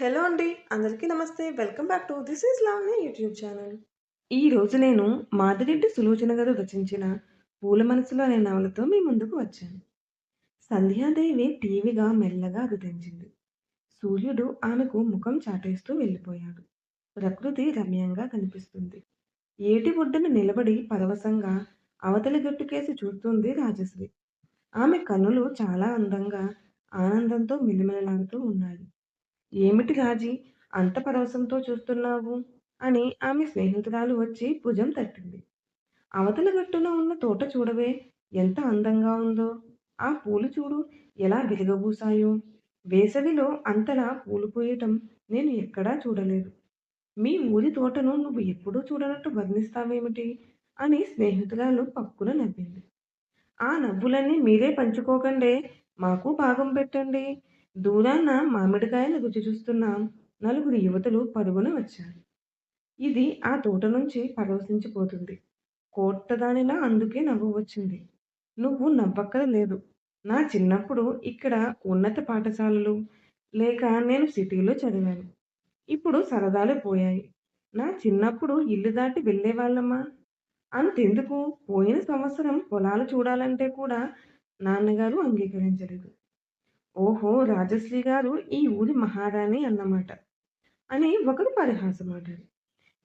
Hello అండి అందరికీ నమస్తే. Welcome back to this is Lavanya YouTube channel. ఈ రోజు నేను మాదిరెడ్డి సులోచన గారు రచించిన పూల మనసులో అనే నవలతో మీ ముందుకు వచ్చాను. సంధ్యాదేవి టీవీగా మెల్లగా అదుటించింది సూర్యుడు ఆమెకు ముఖం చాటేస్తూ వెళ్ళిపోయాడు. ప్రకృతి రమ్యంగా కనిపిస్తుంది. ఏటి ఒడ్డున నిలబడి పరవశంగా అవతలి గట్టుకేసి చూస్తుంది రాజశ్రీ. ఆమె కన్నులు చాలా అందంగా ఆనందంతో మిలిమిలలాడుతూ ఉన్నాయి. ఏమిటి రాజీ? అంత పరవశంతో చూస్తున్నావు? అని ఆమె స్నేహితురాలు వచ్చి భుజం తట్టింది. అవతల గట్టున ఉన్న తోట చూడవే ఎంత అందంగా ఉందో. ఆ పూలు చూడు ఎలా విరగబూసాయో వేసవిలో అంతలా పూలు పూయటం నేను ఎక్కడా చూడలేదు. మీ ఊరి తోటను నువ్వు ఎప్పుడూ చూడనట్టు వర్ణిస్తావేమిటి? అని స్నేహితురాలు పక్కున నవ్వింది. ఆ నవ్వులన్నీ మీరే పంచుకోకండి మాకు భాగం పెట్టండి. దూరాన మామిడికాయల రుచి చూస్తున్న నలుగురు యువతులు పరుగున వచ్చారు. ఇది ఆ తోట నుంచి పరవశించిపోతుంది. కోట్టదానిలా అందుకే నవ్వు వచ్చింది. నువ్వు నవ్వక్కర లేదు నా చిన్నప్పుడు ఇక్కడ ఉన్నత పాఠశాలలు లేక నేను సిటీలో చదివాను. ఇప్పుడు సరదాలు పోయాయి. నా చిన్నప్పుడు ఇల్లు దాటి వెళ్ళేవాళ్ళమ్మా. అంతెందుకు? పోయిన సంవత్సరం పొలాలు చూడాలంటే కూడా నాన్నగారు అంగీకరించలేదు. ఓహో! రాజశ్రీ గారు ఈ ఊరి మహారాణి అన్నమాట. అని ఒకరు పరిహాసమాడారు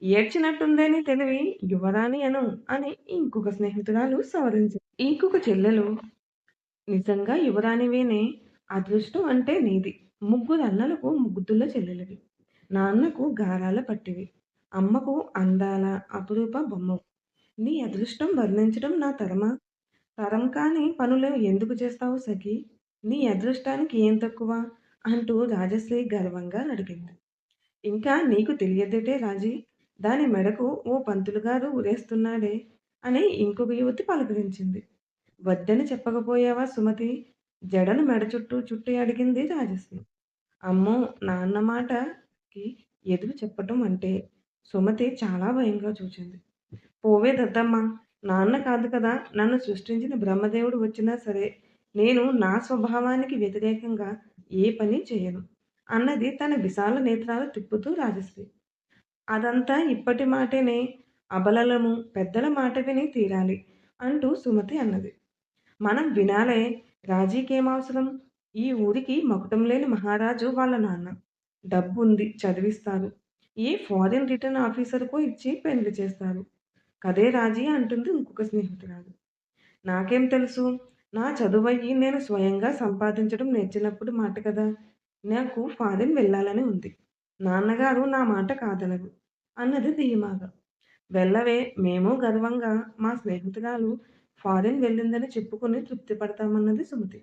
ఏడ్చినట్టుందని తెలివి యువరాణి అను అని ఇంకొక స్నేహితురాలు సవరించారు ఇంకొక చెల్లెలు. నిజంగా యువరాణివేనే అదృష్టం అంటే నీది. ముగ్గురు అన్నలకు ముగ్గుతుల చెల్లెలవి. నాన్నకు గారాల పట్టివి. అమ్మకు అందాల అపురూప బొమ్మ నీ అదృష్టం వర్ణించడం నా తరమా? తరం కాని పనులు ఎందుకు చేస్తావు సఖి? నీ అదృష్టానికి ఏం తక్కువ? అంటూ రాజశ్రీ గర్వంగా అడిగింది. ఇంకా నీకు తెలియదేటే రాజీ? దాని మెడకు ఓ పంతులు గారు ఉరేస్తున్నాడే అని ఇంకొక యువతి పలకరించింది. వద్దని చెప్పకపోయావా సుమతి? జడను మెడ చుట్టూ చుట్టి అడిగింది రాజశ్రీ. అమ్మో నాన్న మాటకి ఎదురు చెప్పటం అంటే సుమతి చాలా భయంగా చూచింది. పోవే దద్దమ్మ నాన్న కాదు కదా నన్ను సృష్టించిన బ్రహ్మదేవుడు వచ్చినా సరే నేను నా స్వభావానికి వ్యతిరేకంగా ఏ పని చేయను అన్నది తన విశాల నేత్రాలు తిప్పుతూ రాజశ్రీ. అదంతా ఇప్పటి మాటేనే అబలలము పెద్దల మాట విని తీరాలి అంటూ సుమతి అన్నది. మనం వినాలే రాజీకేమవసరం ఈ ఊరికి మకుటం లేని మహారాజు వాళ్ళ నాన్న. డబ్బు ఉంది చదివిస్తారు. ఏ ఫారిన్ రిటర్న్ ఆఫీసర్కో ఇచ్చి పెళ్ళి చేస్తారు. కదే రాజీ అంటుంది ఇంకొక స్నేహితురాలు. నాకేం తెలుసు? నా చదువయ్యి నేను స్వయంగా సంపాదించడం నేర్చినప్పుడు మాట కదా? నాకు ఫారిన్ వెళ్ళాలని ఉంది. నాన్నగారు నా మాట కాదనరు. అన్నది ధీమాగా. వెళ్ళవే మేము గర్వంగా మా స్నేహితురాలు ఫారిన్ వెళ్ళిందని చెప్పుకొని తృప్తి పడతామన్నది సుమతి.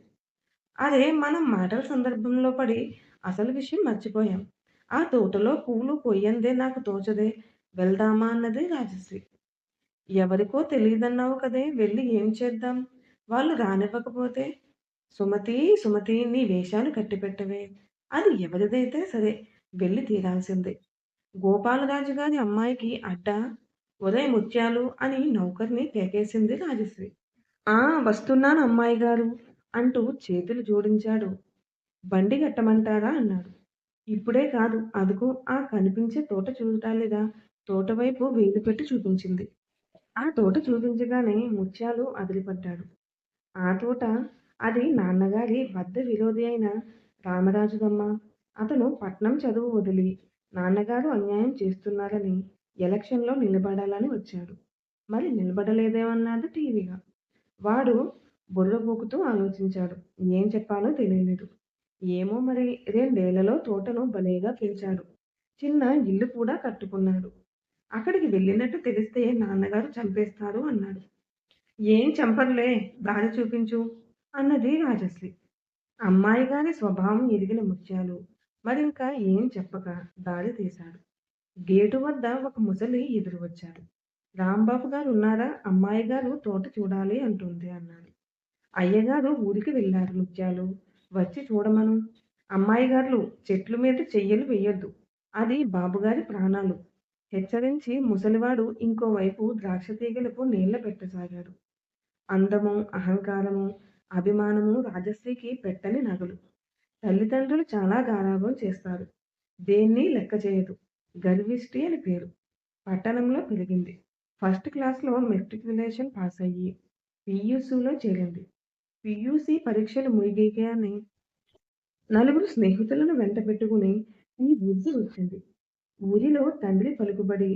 అదే మనం మాటల సందర్భంలో పడి అసలు విషయం మర్చిపోయాం. ఆ తోటలో పువ్వులు పొయ్యందే నాకు తోచదే. వెళ్దామా అన్నది రాజశ్రీ. ఎవరికో తెలియదన్నావు కదే వెళ్ళి ఏం చేద్దాం? వాళ్ళు రానివ్వకపోతే సుమతి సుమతి నీ వేషాలు కట్టిపెట్టవే. అది ఎవరిదైతే సరే వెళ్ళి తీరాల్సిందే. గోపాలరాజు గారి అమ్మాయికి అడ్డ ఉదయ ముత్యాలు అని నౌకర్ని కేకేసింది రాజశ్రీ. ఆ వస్తున్నాను అమ్మాయి గారు అంటూ చేతులు జోడించాడు. బండి కట్టమంటారా అన్నాడు. ఇప్పుడే కాదు అదుకు ఆ కనిపించే తోట చూడాలిగా తోట వైపు వేలు పెట్టి చూపించింది. ఆ తోట చూపించగానే ముత్యాలు అదిలిపడ్డాడు. ఆ తోట అది నాన్నగారి వద్ద విరోధి అయిన రామరాజుదమ్మ. అతను పట్నం చదువు వదిలి నాన్నగారు అన్యాయం చేస్తున్నారని ఎలక్షన్లో నిలబడాలని వచ్చాడు. మరి నిలబడలేదేమన్నది టీవీగా? వాడు బుర్రబోకుతూ ఆలోచించాడు. ఏం చెప్పాలో తెలియలేదు. ఏమో మరి రెండేళ్ళలో తోటను భలేగా పెంచాడు చిన్న ఇల్లు కూడా కట్టుకున్నాడు. అక్కడికి వెళ్ళినట్టు తెలిస్తే నాన్నగారు చంపేస్తారు అన్నాడు. ఏం చంపర్లే దారి చూపించు అన్నది రాజశ్రీ. అమ్మాయి గారి స్వభావం ఎరిగిన ముత్యాలు మరింకా ఏం చెప్పక దారి తీశాడు. గేటు వద్ద ఒక ముసలి ఎదురు వచ్చాడు రాంబాబు గారు ఉన్నారా? అమ్మాయి గారు తోట చూడాలి అంటుంది అన్నాడు. అయ్యగారు ఊరికి వెళ్ళారు ముత్యాలు. వచ్చి చూడమను. అమ్మాయి గారు చెట్ల మీద చెయ్యలు వేయొద్దు. అది బాబుగారి ప్రాణాలు. హెచ్చరించి ముసలివాడు ఇంకోవైపు ద్రాక్ష తీగలకు నీళ్ళ పెట్టసాగాడు అందము అహంకారము అభిమానము రాజశ్రీకి పెట్టని నగలు తల్లిదండ్రులు చాలా గారాభం చేస్తారు దేన్ని లెక్క చేయదు. గర్విష్టి అని పేరు. పట్టణంలో పెరిగింది. ఫస్ట్ క్లాస్‌లో మెట్రిక్వినేషన్ పాస్ అయ్యి పియూసీలో చేరింది. పియూసీ పరీక్షలు ముగిగాయని నలుగురు స్నేహితులను వెంట పెట్టుకుని ఈ బుద్ధి వచ్చింది. ఊరిలో తండ్రి పలుకుబడి,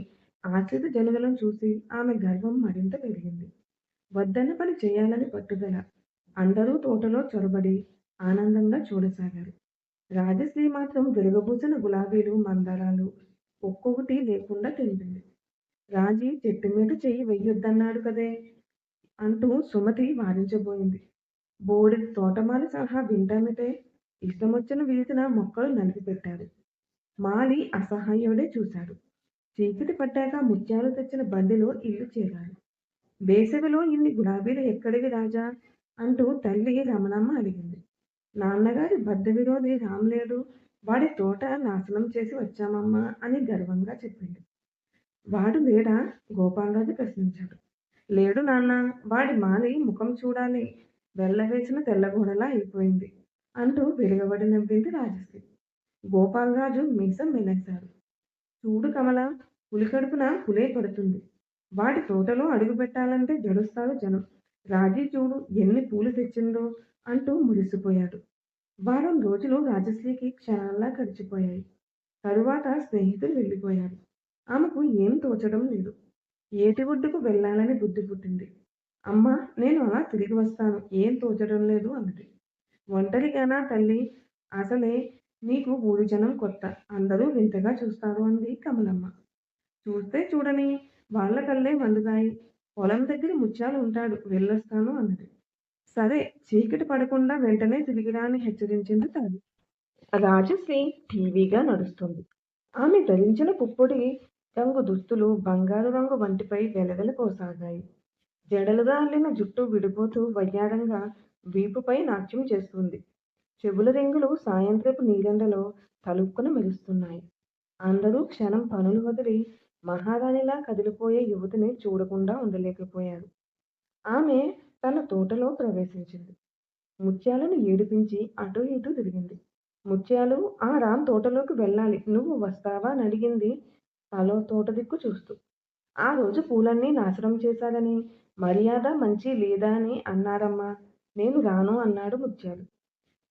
ఆశ్రిత జనులను చూసి ఆమె గర్వం మరింత పెరిగింది. వద్దన్న పని చేయాలని పట్టుదల. అందరూ తోటలో చొరబడి ఆనందంగా చూడసాగారు. రాజశ్రీ మాత్రం విరగబూసిన గులాబీలు, మందారాలు ఒక్కొక్కటి లేకుండా తెంపింది. రాజీ చెట్టు మీద చెయ్యి వెయ్యొద్దన్నాడు కదే! అంటూ సుమతి వారించబోయింది. బోడి తోటమాలి సలహా వింటామిటే ఇష్టమొచ్చిన వీధిన మొక్కలు నలిపిపెట్టాడు. మాలి అసహాయుడే చూశాడు. చీకటి పట్టాక ముత్యాలు తెచ్చిన బండిలో ఇల్లు చేరాడు. వేసవిలో ఇన్ని గులాబీలు ఎక్కడివి రాజా? అంటూ తల్లి రమణమ్మ అడిగింది. నాన్నగారి బద్ద విరోధి రామ్లేడు వాడి తోట నాశనం చేసి వచ్చామమ్మా అని గర్వంగా చెప్పింది. వాడు లేడా? గోపాలరాజు ప్రశ్నించాడు. లేడు నాన్నా! వాడి మాలి ముఖం చూడాలి. వెళ్ళవేసిన తెల్లగోడలా అయిపోయింది అంటూ విరగబడి నవ్వింది రాజశ్రీ. గోపాలరాజు మీసం మెలేశాడు. చూడు కమల! పులి కడుపున పులే పడుతుంది. వాడి తోటలో అడుగు పెట్టాలంటే జడుస్తారు జనం. రాజీ చూడు ఎన్ని పూలు తెచ్చిందో అంటూ మురిసిపోయాడు. వారం రోజులు రాజశ్రీకి క్షణాల్లా గడిచిపోయాయి. తరువాత స్నేహితులు వెళ్ళిపోయారు. ఆమెకు ఏం తోచడం లేదు. ఏటి ఒడ్డుకు వెళ్ళాలని బుద్ధి పుట్టింది. అమ్మ నేను అలా తిరిగి వస్తాను. ఏం తోచడం లేదు అన్నది. ఒంటరిగానా తల్లి అసలే నీకు ఊరి జనం కొత్త. అందరూ వింతగా చూస్తారు అంది కమలమ్మ. చూస్తే చూడని వాళ్ళ కళ్ళే మండుతాయి. పొలం దగ్గర ముత్యాలు ఉంటాడు. వెళ్ళొస్తాను అన్నది. సరే చీకటి పడకుండా వెంటనే తిరిగిరా అని హెచ్చరించింది తాది రాజశ్రీ టీవీగా నడుస్తుంది. ఆమె ధరించిన పుప్పొడి రంగు దుస్తులు బంగారు రంగు వంటిపై వెలవెలపోసాగాయి. జడలుగా అల్లిన జుట్టు విడిపోతూ వయ్యారంగా వీపుపై నాట్యం చేస్తుంది. చెవుల రింగులు సాయంత్రపు నీరెండలో తలుక్కున మెరుస్తున్నాయి. అందరూ క్షణం పనులు వదిలి మహారాణిలా కదిలిపోయే యువతిని చూడకుండా ఉండలేకపోయారు. ఆమె తన తోటలో ప్రవేశించింది. ముత్యాలను ఏడిపించి అటూ ఇటూ తిరిగింది. ముత్యాలు ఆ రామ్ తోటలోకి వెళ్ళాలి. నువ్వు వస్తావా? అని అడిగింది తలో తోట దిక్కు చూస్తూ. ఆ రోజు పూలన్నీ నాశనం చేశాదని మర్యాద మంచి లేదా అని అన్నారమ్మా! నేను రాను అన్నాడు ముత్యాలు.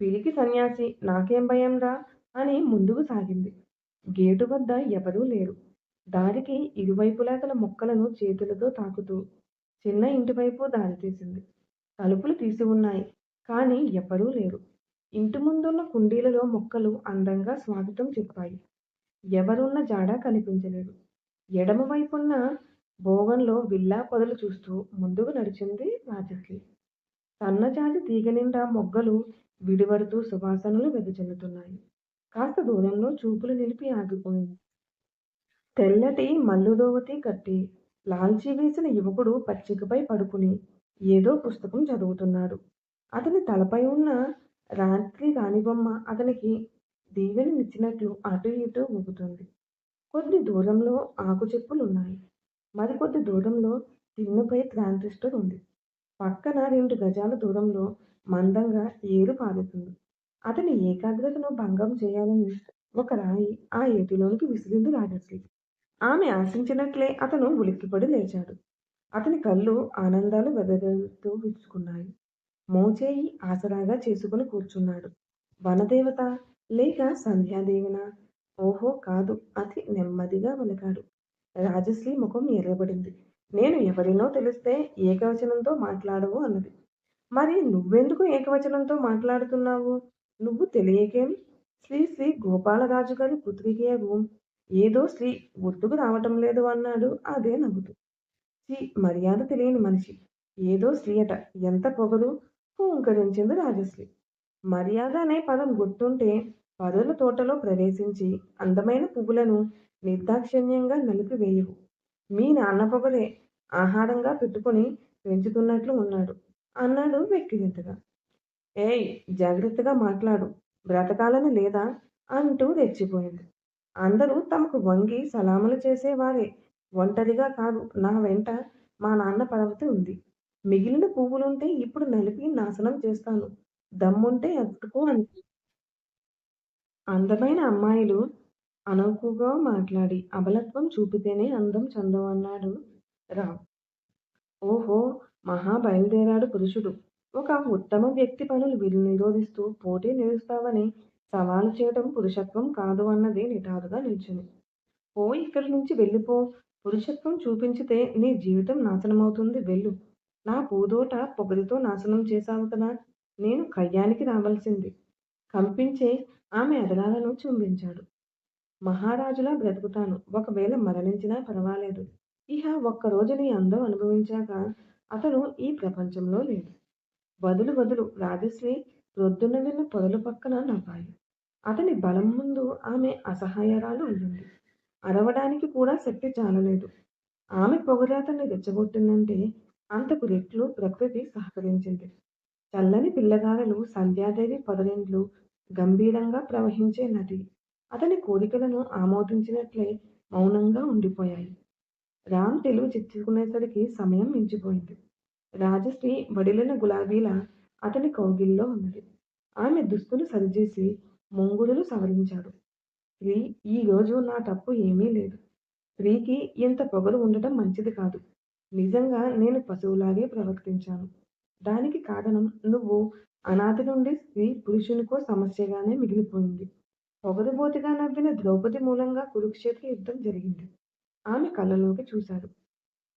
పిరికి సన్యాసి! నాకేం భయంరా? అని ముందుకు సాగింది. గేటు వద్ద ఎవరూ లేరు. దారికి ఇరువైపులా గల మొక్కలను చేతులతో తాకుతూ చిన్న ఇంటివైపు దారితీసింది. తలుపులు తీసి ఉన్నాయి. కానీ ఎవ్వరూ లేరు. ఇంటి ముందున్న కుండీలలో మొక్కలు అందంగా స్వాగతం చెప్పాయి. ఎవరున్న జాడ కనిపించలేదు. ఎడమవైపున్న భోగంలో విల్లా పొదలు చూస్తూ ముందుకు నడిచింది రాజశ్రీ. సన్నజాజి తీగనిండా మొగ్గలు విడివడుతూ సువాసనలు వెదజల్లుతున్నాయి. కాస్త దూరంలో చూపులు నిలిపి ఆగిపోయింది. తెల్లటి మల్లుదోవతి కట్టి, లాల్చి వేసిన యువకుడు పచ్చికపై పడుకుని ఏదో పుస్తకం చదువుతున్నాడు. అతని తలపై ఉన్న రాత్రి రాణిబొమ్మ అతనికి దీవెననిచ్చినట్లు అటు ఇటు ఊగుతుంది కొద్ది దూరంలో ఆకుచెప్పులున్నాయి. మరికొద్ది దూరంలో తిన్నుపై ట్రాన్సిస్టర్ ఉంది. పక్కన రెండు గజాల దూరంలో మందంగా ఏరు పారుతుంది. అతని ఏకాగ్రతను భంగం చేయాలని ఒక రాయి ఆ ఏటిలోనికి విసిరింది రాజశ్రీ. ఆమె ఆశించినట్లే అతను ఉలిక్కిపడి లేచాడు. అతని కళ్ళు ఆనందాలు వెదజల్లుతూ విచ్చుకున్నాయి. మోచేయి ఆసరాగా చేసుకుని కూర్చున్నాడు. వనదేవత లేక సంధ్యాదేవన ఓహో కాదు అతి నెమ్మదిగా పలికాడు. రాజశ్రీ ముఖం ఎర్రబడింది. నేను ఎవరినో తెలిస్తే ఏకవచనంతో మాట్లాడవు అన్నది. మరి నువ్వెందుకు ఏకవచనంతో మాట్లాడుతున్నావు? నువ్వు తెలియకేం? శ్రీ శ్రీ గోపాలరాజు గారి పుత్రికయగు ఏదో శ్రీ గుర్తుకు రావటం లేదు అన్నాడు అదే నవ్వుతూ. శ్రీ మర్యాద తెలియని మనిషి. ఏదో శ్రీ అట ఎంత పొగరు? హూంకరించింది రాజశ్రీ. మర్యాద అనే పదం గుర్తుంటే పరుల తోటలో ప్రవేశించి అందమైన పువ్వులను నిర్దాక్షిణ్యంగా నలిపివేయవు. మీ నాన్న పొగరే ఆహారంగా పెట్టుకుని పెంచుతున్నట్లు ఉన్నాడు అన్నాడు వెక్కిరింతగా. ఏయ్ జాగ్రత్తగా మాట్లాడు. బ్రతకాలని లేదా? అంటూ రెచ్చిపోయింది. అందరూ తమకు వంగి సలాములు చేసేవారే. ఒంటరిగా కాదు నా వెంట మా నాన్న పడవతి ఉంది. మిగిలిన పువ్వులుంటే ఇప్పుడు నలిపి నాశనం చేస్తాను. దమ్ముంటే అతుకో అంది. అందమైన అమ్మాయిలు అనకుగా మాట్లాడి అబలత్వం చూపితేనే అందం చందం అన్నాడు రామ్. ఓహో! మహా బయలుదేరాడు పురుషుడు. ఒక ఉత్తమ వ్యక్తి పనులు వీరు నిరోధిస్తూ పోటీ నిలుస్తావని సవాలు చేయటం పురుషత్వం కాదు అన్నది నిటారుగా నిల్చుని. పో ఇక్కడి నుంచి వెళ్ళిపో. పురుషత్వం చూపించితే నీ జీవితం నాశనమవుతుంది వెళ్ళు. నా పూదోట పొగరితో నాశనం చేశావు కదా! నేను కయ్యానికి రావలసింది. కంపించే ఆమె అదరాలను చుంబించాడు. మహారాజులా బ్రతుకుతాను. ఒకవేళ మరణించినా పర్వాలేదు. ఇహ ఒక్కరోజుని అందం అనుభవించాక అతను ఈ ప్రపంచంలో లేడు. వదులు వదులు రాజశ్రీ ప్రొద్దున విన్న పొదలు పక్కన నవ్వాయి. అతని బలం ముందు ఆమె అసహాయరాలు అయ్యింది. అరవడానికి కూడా శక్తి చాలలేదు. ఆమె పొగరాతన్ని రెచ్చగొట్టిందంటే అంతకు రెట్లు ప్రకృతి సహకరించింది. చల్లని పిల్లగాలులు సంధ్యాదేవి పొదరిండ్లు గంభీరంగా ప్రవహించే నది అతని కోరికలను ఆమోదించినట్లే మౌనంగా ఉండిపోయాయి. రామ్ తెలివి చిచ్చుకునేసరికి సమయం మించిపోయింది. రాజశ్రీ వడిలిన గులాబీల అతని కౌగిల్లో ఉన్నది. ఆమె దుస్తులు సరిచేసి ముంగురులు సవరించాడు. స్త్రీ ఈరోజు నా తప్పు ఏమీ లేదు. స్త్రీకి ఇంత పొగరు ఉండటం మంచిది కాదు. నిజంగా నేను పశువులాగే ప్రవర్తించాను. దానికి కారణం నువ్వు అనాథ నుండి స్త్రీ పురుషునికో సమస్యగానే మిగిలిపోయింది. పొగరుబోతుగా నవ్విన ద్రౌపది మూలంగా కురుక్షేత్ర యుద్ధం జరిగింది. ఆమె కళ్ళలోకి చూశాడు.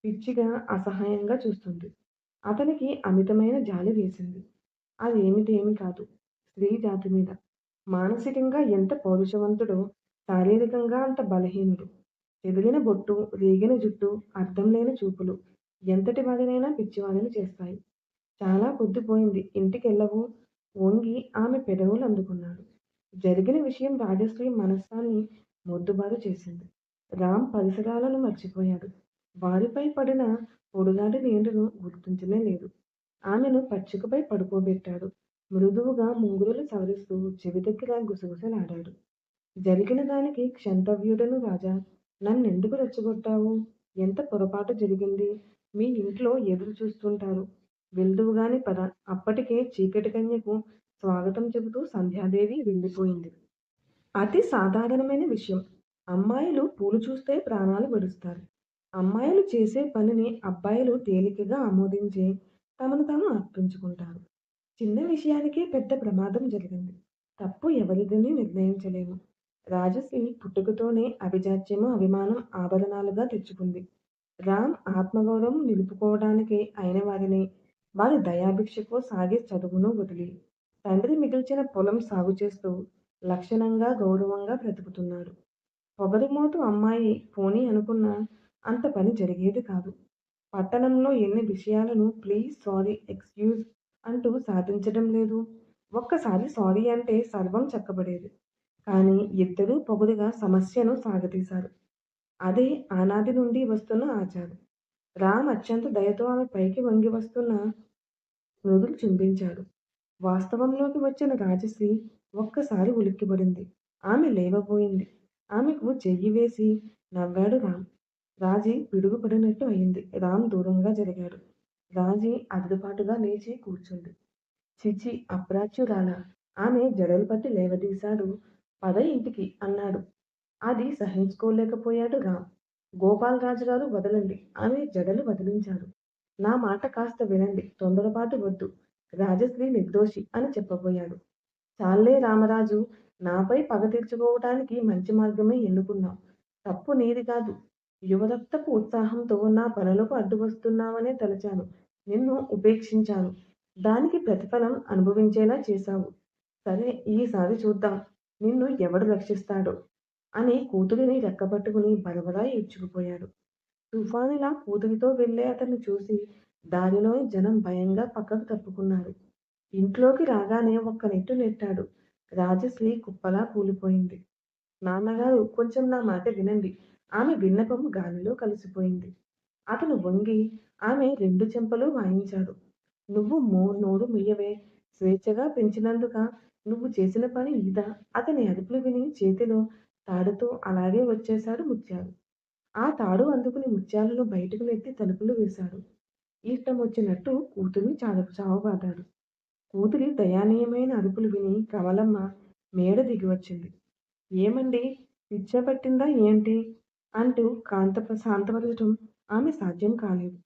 పిచ్చిగా, అసహాయంగా చూస్తుంది. అతనికి అమితమైన జాలి వేసింది. అదేమిటేమి కాదు. స్త్రీ జాతి మీద. మానసికంగా ఎంత పౌరుషవంతుడో శారీరకంగా అంత బలహీనుడు. చెదిరిన బొట్టు, రేగిన జుట్టు, అర్థం లేని చూపులు ఎంతటి వాడినైనా పిచ్చివాడిని చేస్తాయి. చాలా పొద్దుపోయింది. ఇంటికెళ్ళవు? వంగి ఆమె పెదవులు అందుకున్నాడు. జరిగిన విషయం రాజశ్రీ మనస్సాన్ని మొద్దుబారు చేసింది. రామ్ పరిసరాలను మర్చిపోయాడు. వారిపై పడిన పొడుగాటి నీడను గుర్తించనే లేదు. ఆమెను పచ్చికపై పడుకోబెట్టాడు. మృదువుగా ముంగురులు సవరిస్తూ చెవి దగ్గర గుసగుసలాడాడు. జరిగిన దానికి క్షంతవ్యుడను రాజా! నన్నెందుకు రెచ్చగొట్టావు? ఎంత పొరపాటు జరిగింది? మీ ఇంట్లో ఎదురు చూస్తుంటారు. వెళ్దువుగాని పద. అప్పటికే చీకటి కన్యకు స్వాగతం చెబుతూ సంధ్యాదేవి వెళ్ళిపోయింది. అతి సాధారణమైన విషయం. అమ్మాయిలు పూలు చూస్తే ప్రాణాలు విడుస్తారు. అమ్మాయిలు చేసే పనిని అబ్బాయిలు తేలికగా ఆమోదించి తమను తాము అర్పించుకుంటారు. చిన్న విషయానికే పెద్ద ప్రమాదం జరిగింది. తప్పు ఎవరిదని నిర్ణయించలేము. రాజశ్రీ పుట్టుకతోనే అభిజాత్యము, అభిమానం ఆభరణాలుగా తెచ్చుకుంది. రామ్ ఆత్మగౌరవం నిలుపుకోవడానికి అయిన వారిని వారి దయాభిక్షకు సాగే చదువును వదిలి తండ్రి మిగిల్చిన పొలం సాగు చేస్తూ లక్షణంగా, గౌరవంగా బ్రతుకుతున్నాడు. పొగరుమోతు అమ్మాయి పోనీ అనుకున్న అంత పని జరిగేది కాదు. పట్టణంలో ఎన్ని విషయాలను ప్లీజ్, సారీ, ఎక్స్క్యూజ్ అంటూ సాధించడం లేదు. ఒక్కసారి సారీ అంటే సర్వం చక్కబడేది. కానీ ఇద్దరూ పొగుడుగా సమస్యను సాగతీశారు. అదే ఆనాది నుండి వస్తున్న ఆచారం. రామ్ అత్యంత దయతో ఆమె పైకి వంగి వస్తున్న నుదులు చింపించాడు వాస్తవంలోకి వచ్చిన రాజశ్రీ ఒక్కసారి ఉలిక్కిపడింది. ఆమె లేవబోయింది. ఆమెకు చెయ్యి వేసి నవ్వాడు రామ్. రాజీ పిడుగుపడినట్టు అయింది. రామ్ దూరంగా జరిగాడు. రాజీ అదురుపాటుగా లేచి కూర్చుంది. చిచి అప్రాచ్యురాలా! ఆమె జడలు పట్టి లేవదీశాడు. పద ఇంటికి అన్నాడు. అది సహించుకోలేకపోయాడు రామ్. గోపాలరాజుగారు వదలండి. ఆమె జడలు వదిలించాడు. నా మాట కాస్త వినండి. తొందరపాటు వద్దు. రాజశ్రీ నిర్దోషి అని చెప్పబోయాడు. చాలే రామరాజు. నాపై పగ తీర్చుకోవటానికి మంచి మార్గమే ఎన్నుకున్నావు. తప్పు నీది కాదు. యువరక్తపు ఉత్సాహంతో నా పనులకు అడ్డు వస్తున్నావనే తలచాను. నిన్ను ఉపేక్షించాను. దానికి ప్రతిఫలం అనుభవించేలా చేశావు. సరే ఈసారి చూద్దాం. నిన్ను ఎవడు రక్షిస్తాడో అని కూతురిని రెక్కబట్టుకుని బరబరా ఈడ్చుకుపోయాడు. తుఫానులా కూతురితో వెళ్ళే అతన్ని చూసి దానిలో జనం భయంగా పక్కకు తప్పుకున్నారు. ఇంట్లోకి రాగానే ఒక్క నెట్టు నెట్టాడు. రాజశ్రీ కుప్పలా కూలిపోయింది. నాన్నగారు కొంచెం నా మాట వినండి. ఆమె విన్నపం గాలిలో కలిసిపోయింది. అతను వంగి ఆమె రెండు చెంపలు వాయించాడు. నువ్వు మో నోరు ముయ్యవే. స్వేచ్ఛగా పెంచినందుక నువ్వు చేసిన పని ఇదా? అతని అదుపులు విని చేతిలో తాడుతో అలాగే వచ్చేశాడు ముత్యాలు. ఆ తాడు అందుకుని ముత్యాలను బయటకు నెట్టి తలుపులు వేశాడు. ఇష్టం వచ్చినట్టు కూతుర్ని చావ చావబాదాడు. కూతురి దయానీయమైన అరుపులు విని కమలమ్మ మేడ దిగివచ్చింది. ఏమండీ? పిచ్చ పట్టిందా ఏంటి? అంటూ కాంత శాంతపరచడం ఆమె సాధ్యం కాలేదు.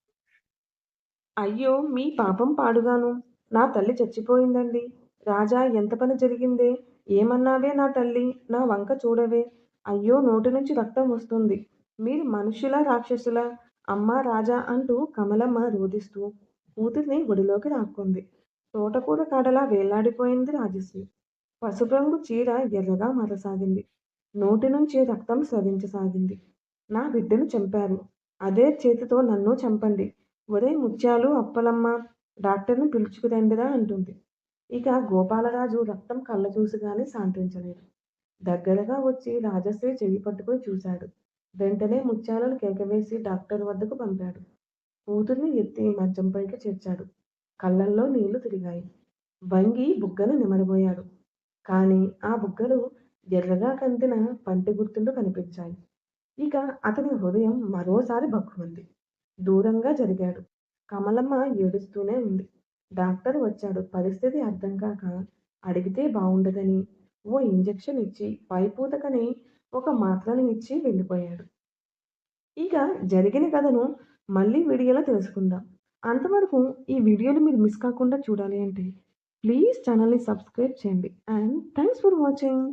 అయ్యో మీ పాపం పాడుగాను. నా తల్లి చచ్చిపోయిందండి. రాజా ఎంత పని జరిగిందే? ఏమన్నావే నా తల్లి? నా వంక చూడవే. అయ్యో నోటి నుంచి రక్తం వస్తుంది. మీరు మనుషుల రాక్షసుల? అమ్మా రాజా అంటూ కమలమ్మ రోదిస్తూ కూతుర్ని గుడిలోకి రాక్కుంది తోటకూర కాడలా వేలాడిపోయింది రాజశ్రీ. పసుపు రంగు చీర ఎర్రగా మరసాగింది. నోటి నుంచి రక్తం స్రవించసాగింది. నా బిడ్డను చంపారు. అదే చేతితో నన్ను చంపండి. ఒరే ముత్యాలు అప్పలమ్మ డాక్టర్ని పిలుచుకురండిరా అంటుంది. ఇక గోపాలరాజు రక్తం కళ్ళ చూసి కానీ శాంతించలేదు. దగ్గరగా వచ్చి రాజశ్రీ చెయ్యి పట్టుకొని చూశాడు. వెంటనే ముత్యాలను కేకవేసి డాక్టర్ వద్దకు పంపాడు. కూతుర్ని ఎత్తి మంచంపైకి చేర్చాడు. కళ్ళల్లో నీళ్ళు తిరిగాయి. వంగి బుగ్గను నిమరబోయాడు కానీ ఆ బుగ్గలు ఎర్రగా కందిన పంటి గుర్తులు కనిపించాయి. ఇక అతని హృదయం మరోసారి బక్కుమంది దూరంగా జరిగాడు. కమలమ్మ ఏడుస్తూనే ఉంది. డాక్టర్ వచ్చాడు. పరిస్థితి అర్థం కాక అడిగితే బాగుండదని ఓ ఇంజెక్షన్ ఇచ్చి పైపూతకని ఒక మాత్రను ఇచ్చి వెళ్ళిపోయాడు. ఇక జరిగిన కథను మళ్ళీ వీడియోలో తెలుసుకుందాం. అంతవరకు ఈ వీడియోని మీరు మిస్ కాకుండా చూడాలి అంటే ప్లీజ్ ఛానల్ని సబ్స్క్రైబ్ చేయండి. And thanks for watching.